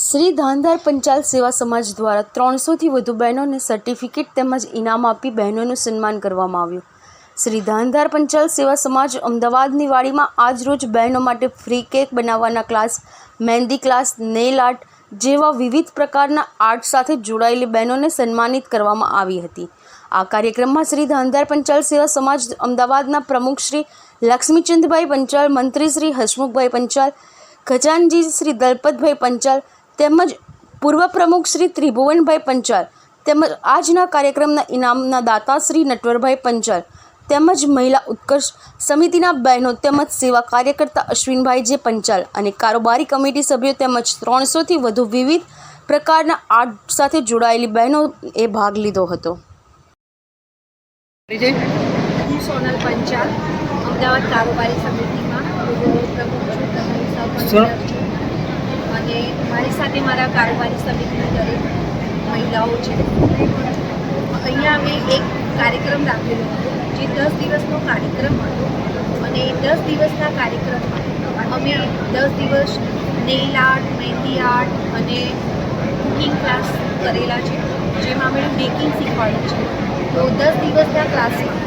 શ્રી ધાનધાર પંચાલ સેવા સમાજ દ્વારા ત્રણસોથી વધુ બહેનોને સર્ટિફિકેટ તેમજ ઇનામ આપી બહેનોનું સન્માન કરવામાં આવ્યું. શ્રી ધાનધાર પંચાલ સેવા સમાજ અમદાવાદની વાડીમાં આજરોજ બહેનો માટે ફ્રી કેક બનાવવાના class mehndi class nail art જેવા વિવિધ પ્રકારના આર્ટ સાથે જોડાયેલી બહેનોને સન્માનિત કરવામાં આવી હતી. આ કાર્યક્રમમાં શ્રી ધાનધાર પંચાલ સેવા સમાજ અમદાવાદના પ્રમુખ શ્રી લક્ષ્મીચંદભાઈ પંચાલ, મંત્રી શ્રી હસમુખભાઈ પંચાલ, ખજાનજી શ્રી દલપતભાઈ પંચાલ તેમજ પૂર્વ પ્રમુખ શ્રી ત્રિભુવનભાઈ પંચાલ તેમજ આજના કાર્યક્રમના ઇનામના દાતા શ્રી નટવરભાઈ પંચાલ તેમજ મહિલા ઉત્કર્ષ સમિતિના બહેનો તેમજ સેવા કાર્યકર્તા અશ્વિનભાઈ જે પંચાલ અને કારોબારી કમિટી સભ્યો તેમજ ત્રણસોથી વધુ વિવિધ પ્રકારના આર્ટ સાથે જોડાયેલી બહેનોએ ભાગ લીધો હતો. હું સોનલ પંચાલ અમદાવાદ કારોબારી સમિતિમાં પ્રમુખ છું. મારી મારા કારોબારી સમિતિની દરેક મહિલાઓ છે. અહીંયા અમે એક કાર્યક્રમ રાખેલો હતો, જે દસ દિવસનો કાર્યક્રમ હતો. અને દસ દિવસના કાર્યક્રમમાં અમે દસ દિવસ નેલ આર્ટ, મહેંદી આર્ટ અને કુકિંગ ક્લાસ કરેલા છે, જેમાં અમે બેકિંગ શીખવાડ્યું છે. તો દસ દિવસના ક્લાસમાં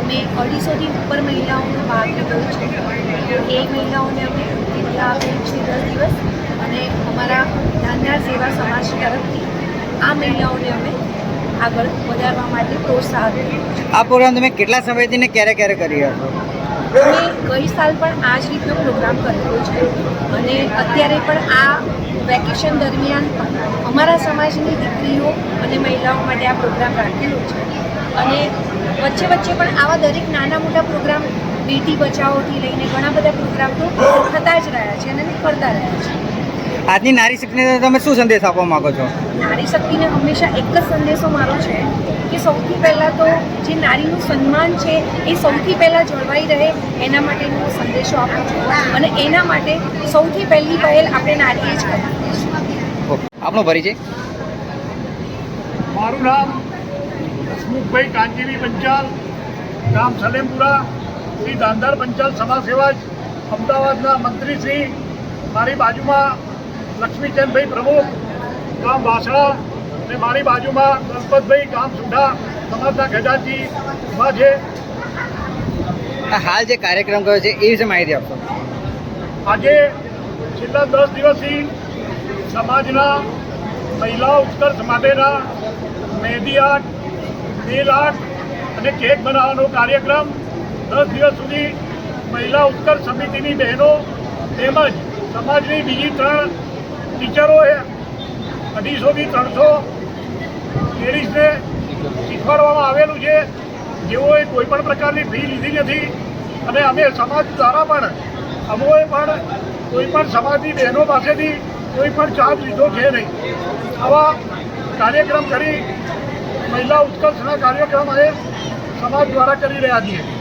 અમે અઢીસોથી ઉપર મહિલાઓનો ભાગ લીધો છે. એ મહિલાઓને અમે વિદ્યા આપેલી છે દસ દિવસ. ધાન્યાર સેવા સમાજ તરફથી આ મહિલાઓને અમે આગળ વધારવા માટે પ્રોત્સાહન આ પ્રોગ્રામ તમે કેટલા સમયથી ને ક્યારે ક્યારે કરી રહ્યા છો? અમે ગઈ સાલ પણ આ જ રીતનો પ્રોગ્રામ કરેલો છે અને અત્યારે પણ આ વેકેશન દરમિયાન પણ અમારા સમાજની દીકરીઓ અને મહિલાઓ માટે આ પ્રોગ્રામ રાખેલો છે. અને વચ્ચે વચ્ચે પણ આવા દરેક નાના મોટા પ્રોગ્રામ બેટી બચાવોથી લઈને ઘણા બધા પ્રોગ્રામ તો થતા જ રહ્યા છે અને કરતા રહ્યા છે. આજની નારી શક્તિને તમે શું સંદેશ આપવા માંગો છો? નારી શક્તિને હંમેશા એક જ સંદેશો મારો છે કે સૌથી પહેલાં તો જે નારીનું સન્માન છે એ સૌથી પહેલાં જળવાઈ રહે એના માટેનો હું સંદેશો આપું છું. અને એના માટે સૌથી પહેલી પહેલ આપણે નારીએ જ કરવી છે આપનો પરિચય? મારું નામ હસમુખભાઈ કાંજીવી પંચાલ ગામ સલેમપુરા શ્રી દાંધાર પંચાલ સમાજ સેવા જ અમદાવાદના મંત્રી શ્રી મારી બાજુમાં લક્ષ્મીચંદભાઈ પ્રમુખ ગામ વાસણા અને મારી બાજુમાં ગણપતભાઈ ગામ સુઢા સમાજના ગજાજી ઊભા છે. હાલ જે કાર્યક્રમ કર્યો છે એ વિશે માહિતી આપશો? આજે છેલ્લા દસ દિવસથી સમાજના મહિલા ઉત્કર્ષ માટેના મહેંદી આર્ટ નેલ આર્ટ અને કેક બનાવવાનો કાર્યક્રમ દસ દિવસ સુધી મહિલા ઉત્કર્ષ સમિતિની બહેનો તેમજ સમાજની બીજી ત્રણ ટીચરોએ અઢીસોથી ત્રણસો લેડીઝને શીખવાડવામાં આવેલું છે. જેઓએ કોઈ પણ પ્રકારની ફી લીધી નથી અને અમે સમાજ દ્વારા પણ અમોએ પણ કોઈ પણ સમાજની બહેનો પાસેથી કોઈ પણ ચાર્જ લીધો છે નહીં. આવા કાર્યક્રમ કરી મહિલા ઉત્કર્ષના કાર્યક્રમ અમે સમાજ દ્વારા કરી રહ્યા છીએ.